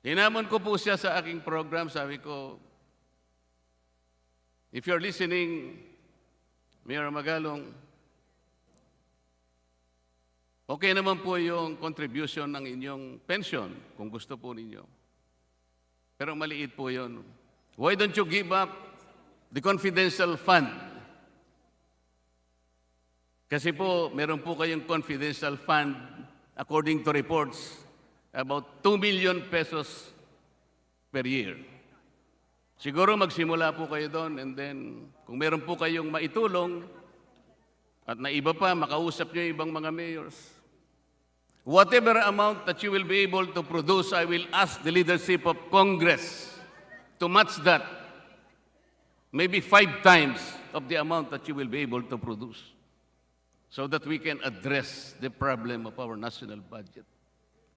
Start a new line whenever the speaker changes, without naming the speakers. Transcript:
Hinamon ko po siya sa aking program, sabi ko, if you're listening, Mayor Magalong, okay naman po yung contribution ng inyong pension, kung gusto po ninyo. Pero maliit po yun. Why don't you give up the confidential fund? Kasi po, meron po kayong confidential fund, according to reports, about 2 million pesos per year. Siguro magsimula po kayo doon and then kung meron po kayong maitulong at na iba pa, makausap nyo ibang mga mayors. Whatever amount that you will be able to produce, I will ask the leadership of Congress to match that. Maybe five times of the amount that you will be able to produce so that we can address the problem of our national budget.